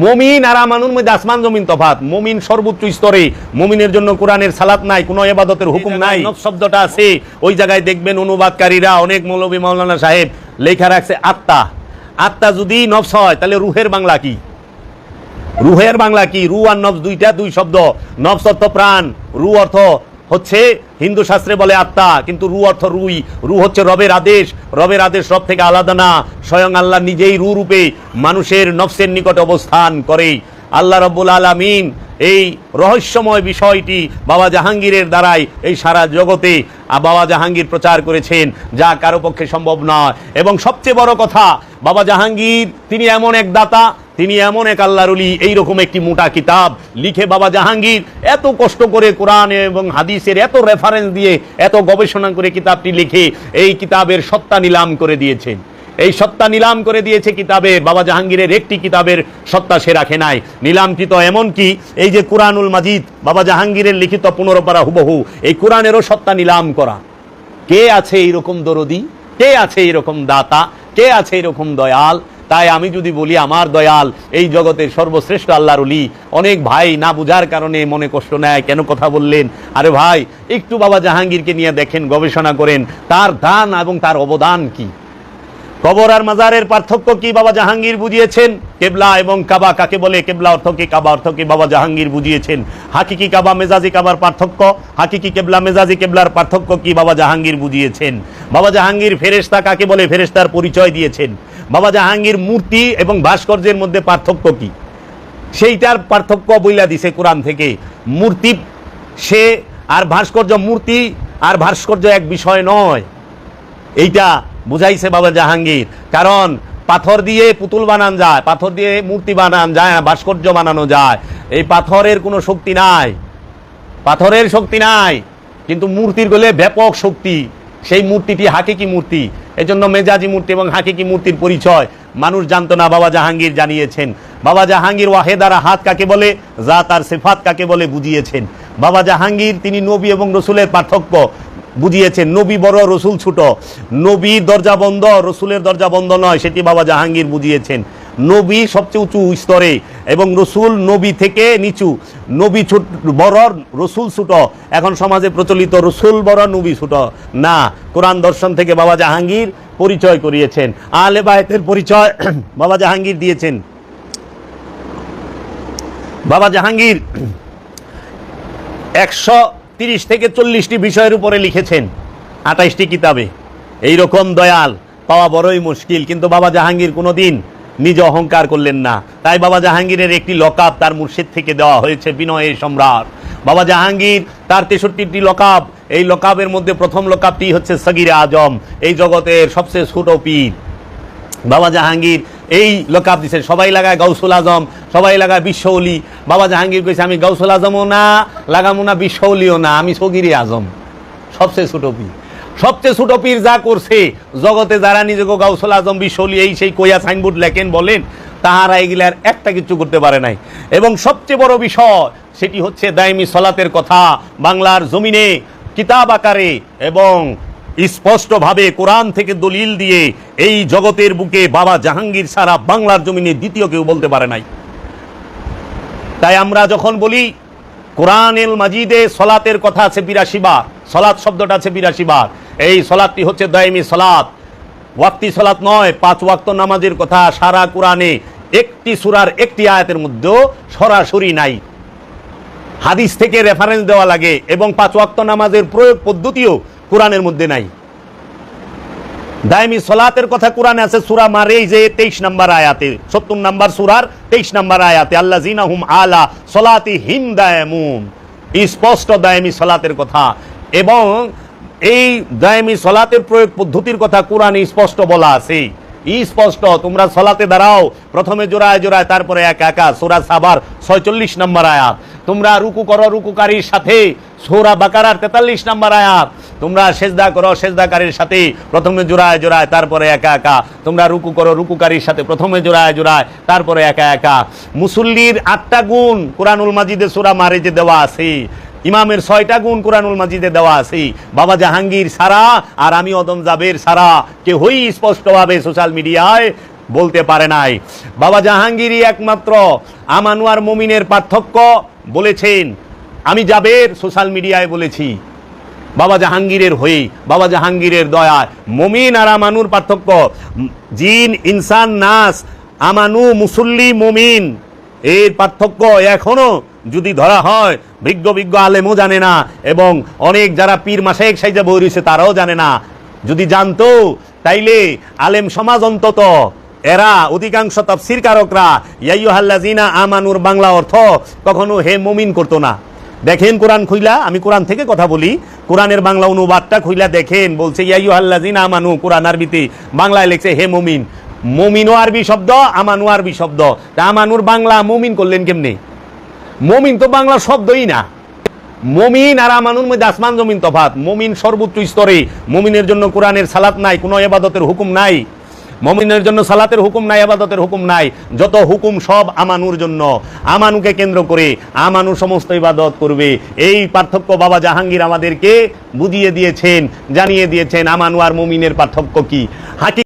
মমিন আর আমানুর মধ্যে আসমান জমিন তফাত মমিন সর্বোচ্চ স্তরে। মমিনের জন্য কোরআনের সালাত নাই কোনো এবাদতের হুকুম নাই। শব্দটা আছে। ওই জায়গায় দেখবেন অনুবাদকারীরা অনেক মৌলবী মাওলানা সাহেব লেখা রাখছে আত্মা। আত্মা যদি নফস হয় তাহলে রুহের বাংলা কি? রুহের বাংলা কি? রু আর নফস দুইটা দুই শব্দ। নফস অর্থ প্রাণ রু অর্থ হচ্ছে হিন্দু শাস্ত্রে বলে আত্মা, কিন্তু রু অর্থ রুই। রু হচ্ছে রবের আদেশ। রবের আদেশ রব থেকে আলাদা না। স্বয়ং আল্লাহ নিজেই রু রূপে মানুষের নফসের নিকট অবস্থান করে আল্লাহ রব্বুল আলামিন এই রহস্যময় বিষয়টি বাবা জাহাঙ্গীরের দ্বারাই এই সারা জগতে বাবা জাহাঙ্গীর প্রচার করেছেন, যা কারও পক্ষে সম্ভব নয়। এবং সবচেয়ে বড় কথা, বাবা জাহাঙ্গীর তিনি এমন এক দাতা তিনি এমন এক আল্লাহরুলি এইরকম একটি মোটা কিতাব। লিখে বাবা জাহাঙ্গীর, এত কষ্ট করে কোরআন এবং হাদিসের এত রেফারেন্স দিয়ে এত গবেষণা করে কিতাবটি লিখে এই কিতাবের সত্তা নিলাম করে দিয়েছেন। এই সত্তা নিলাম করে দিয়েছে কিতাবের বাবা জাহাঙ্গীরের একটি কিতাবের সত্তা সে রাখে নাই। নিলামকৃত এমন কি, এই যে কোরআনুল মাজিদ, বাবা জাহাঙ্গীরের লিখিত পুনরপারা হুবহু, এই কোরআনেরও সত্তা নিলাম করা। কে আছে এইরকম দরদি? কে আছে এইরকম দাতা? কে আছে এরকম দয়াল? তাই আমি যদি বলি, আমার দয়াল, এই জগতের সর্বশ্রেষ্ঠ আল্লাহর উলি অনেক ভাই না বুঝার কারণে মনে কষ্ট নেয়, কেন কথা বললেন? আরে ভাই, একটু বাবা জাহাঙ্গীরকে নিয়ে দেখেন, গবেষণা করেন, তার দান এবং তার অবদান কি? কবর আর মাজারের পার্থক্য কি বাবা জাহাঙ্গীর বুঝিয়েছেন? কেবলা এবং কাবা কাকে বলে? কেবলা অর্থ কি, কাবা অর্থ কি বাবা জাহাঙ্গীর বুঝিয়েছেন? হাকিকি, কাবা, মেজাজি, কাবার পার্থক্য? হাকিকি, কেবলা, মেজাজি, কেবলার পার্থক্য কি বাবা জাহাঙ্গীর বুঝিয়েছেন? বাবা জাহাঙ্গীর ফেরেশতা কাকে বলে? ফেরেশতার পরিচয় দিয়েছেন। বাবা জাহাঙ্গীর মূর্তি এবং ভাস্কর্যের মধ্যে পার্থক্য কি? সেইটার পার্থক্য বইলা দিছে কোরআন থেকে। মূর্তি সে আর ভাস্কর্য মূর্তি আর ভাস্কর্য এক বিষয় নয়। এইটা বুঝাইছে বাবা জাহাঙ্গীর। কারণ পাথর দিয়ে পুতুল বানান যায়, পাথর দিয়ে মূর্তি বানান যায় ভাস্কর্য বানানো যায়। এই পাথরের কোনো শক্তি নাই। পাথরের শক্তি নাই, কিন্তু মূর্তির গলে ব্যাপক শক্তি। সেই মূর্তিটি হাকিকি মূর্তি। এজন্য মেজাজি মূর্তি এবং হাকিকি মূর্তির পরিচয়। মানুষ জানতো না বাবা জাহাঙ্গীর জানিয়েছেন। বাবা জাহাঙ্গীর ওয়াহেদারা হাত কাকে বলে? যা তার সেফাত কাকে বলে? বুঝিয়েছেন। বাবা জাহাঙ্গীর, তিনি নবী এবং রসুলের পার্থক্য বুঝিয়েছেন। নবী বড়, রসুল ছোট। নবী দরজা বন্ধ, রসুলের দরজা বন্ধ নয়, সেটি বাবা জাহাঙ্গীর বুঝিয়েছেন। নবী সবচেয়ে উঁচু স্তরে এবং রসুল নবী থেকে নিচু। নবী ছোট বড় রসুল ছোট। এখন সমাজে প্রচলিত রসুল বড়, নবী ছোট। না, কোরআন দর্শন থেকে বাবা জাহাঙ্গীর পরিচয় করিয়েছেন। আলে বায়তের পরিচয় বাবা জাহাঙ্গীর দিয়েছেন। বাবা জাহাঙ্গীর একশো তিরিশ থেকে চল্লিশটি বিষয়ের উপরে লিখেছেন, আঠাইশটি কিতাবে। এই রকম দয়াল পাওয়া বড়ই মুশকিল, কিন্তু বাবা জাহাঙ্গীর কোনোদিন নিজ অহংকার করলেন না। তাই বাবা জাহাঙ্গীরের একটি লকাব তার মুর্শিদ থেকে দেওয়া হয়েছে বিনয়ের সম্রাট। বাবা জাহাঙ্গীর, তার তেষট্টিটি লকাব এই লকাবের মধ্যে প্রথম লকাবটি হচ্ছে সগিরে আজম, এই জগতের সবচেয়ে ছোট পীর। বাবা জাহাঙ্গীর, এই লোকাপ দিছে, সবাই লাগায় গৌসুল আজম, সবাই লাগায় বিশ্বলি বাবা জাহাঙ্গীর কইছে, আমি গৌসুল আজমও না, লাগামো না বিশ্বলিও না, আমি সগিরি আজম। সবচেয়ে ছোট পীর। সবচেয়ে ছোট পীর যা করছে, জগতে যারা নিজেকে গৌসুল আজম বিশলি এই সেই কইয়া সাইনবোর্ড লেখেন, বলেন, তাহারা এগুলার একটা কিছু করতে পারে নাই। এবং সবচেয়ে বড় বিষয়, সেটি হচ্ছে দায়মি সলাতের কথা। বাংলার জমিনে কিতাব আকারে এবং স্পষ্টভাবে কোরআন থেকে দলিল দিয়ে এই জগতের বুকে বাবা জাহাঙ্গীর সারা বাংলার জমিনে দ্বিতীয় কেউ বলতে পারে নাই। তাই আমরা যখন বলি কোরআনেল মাজিদে সলাতের কথা আছে বিরাশি বার। সলাৎ শব্দটা আছে বিরাশি বার। এই সলাৎটি হচ্ছে দয়মি সলাৎ। ওয়াক্তি সলাৎ নয়, পাঁচ ওয়াক্ত নামাজের কথা সারা কোরআনে। একটি সুরার একটি আয়াতের মধ্যেও সরাসরি নাই। হাদিস থেকে রেফারেন্স দেওয়া লাগে এবং পাঁচ ওয়াক্ত নামাজের প্রয়োগ পদ্ধতিও কোরআনের মধ্যে নাই। দায়মি সলাতের কথা কোরআনে আছে সুরা মারে যে তেইশ নাম্বার আয়াতে। সত্তর নাম্বার সুরার তেইশ নম্বর আয়াতে আল্লাহ জিনাহুম আলা সলাতি হিম দায়ামুম স্পষ্ট দায়মি সলাতের কথা। এবং এই দায়মি সলাতের প্রয়োগ পদ্ধতির কথা কোরআনে স্পষ্ট বলা আছে। স্পষ্ট, তোমরা সলাতে দাঁড়াও। প্রথমে জোড়ায় জোড়ায়, তারপরে এক একা, সোরা সাবার ছয়চল্লিশ নম্বর আয়াত। তোমরা রুকু করো রুকুকারীর সাথে। সৌরা বাকারার তেতাল্লিশ নম্বর আয়াত। তোমরা সেজদা করো সেজদাকারীর সাথে, প্রথমে জোড়ায় জোড়ায়, তারপরে একা একা। তোমরা রুকু করো রুকুকারীর সাথে, প্রথমে জোড়ায় জোড়ায়, তারপরে একা একা। মুসল্লির আটটা গুণ কোরআনুল মাজিদে সোরা মারে যে দেওয়া আছে। ইমামের ছয়টা গুণ কোরআনুল মাজিদে দেওয়া আছে। বাবা জাহাঙ্গীর সারা আর আমি অদম জাবের সারা কেহই স্পষ্টভাবে সোশ্যাল মিডিয়ায় বলতে পারে নাই। বাবা জাহাঙ্গীরই একমাত্র। আমানুয়ার মমিনের পার্থক্য বলেছেন, আমি যাবের সোশ্যাল মিডিয়ায় বলেছি, বাবা জাহাঙ্গীরের হয়ে, বাবা জাহাঙ্গীরের দয়ায়। মমিন আর আমানুর পার্থক্য, জিন, ইনসান, নাস, আমানু, মুসল্লি, মমিন, এর পার্থক্য এখনও যদি ধরা হয়, বিজ্ঞ বিজ্ঞ আলেমও জানে না, এবং অনেক যারা পীর মাসায়েক সাইজা বই রয়েছে তারাও জানে না। যদি জানতো, তাইলে আলেম সমাজ অন্তত এরা অধিকাংশ তাফসির কারকরা ইয়াইয়ুহাল্লাজিনা আমানুর বাংলা অর্থ, কখনো হে মমিন করতো না। দেখেন কোরআন খুইলা, আমি কোরআন থেকে কথা বলি, কোরআনের বাংলা অনুবাদটা খুইলা দেখেন, বলছে ইয়াইয়ুহাল্লাজিনা আমানু কোরআন আরবিতে, বাংলায় লেখছে, হে মমিন। মমিনও আরবি শব্দ, আমানু আরবি শব্দ। তা আমানুর বাংলা মমিন করলেন কেমনে? মমিন তো বাংলা শব্দই না। মমিন আর আমানুর মধ্যে আসমান জমিন তফাত মমিন সর্বোচ্চ স্তরে। মমিনের জন্য কোরআনের সালাত নাই, কোনো এবাদতের হুকুম নাই। মমিনের জন্য সালাতের হুকুম নাই, আবাদতের হুকুম নাই। যত হুকুম সব আমানুর জন্য। আমানুকে কেন্দ্র করে আমানু সমস্ত ইবাদত করবে। এই পার্থক্য বাবা জাহাঙ্গীর আমাদেরকে বুঝিয়ে দিয়েছেন, জানিয়ে দিয়েছেন, আমানু আর মমিনের পার্থক্য কি? হাকি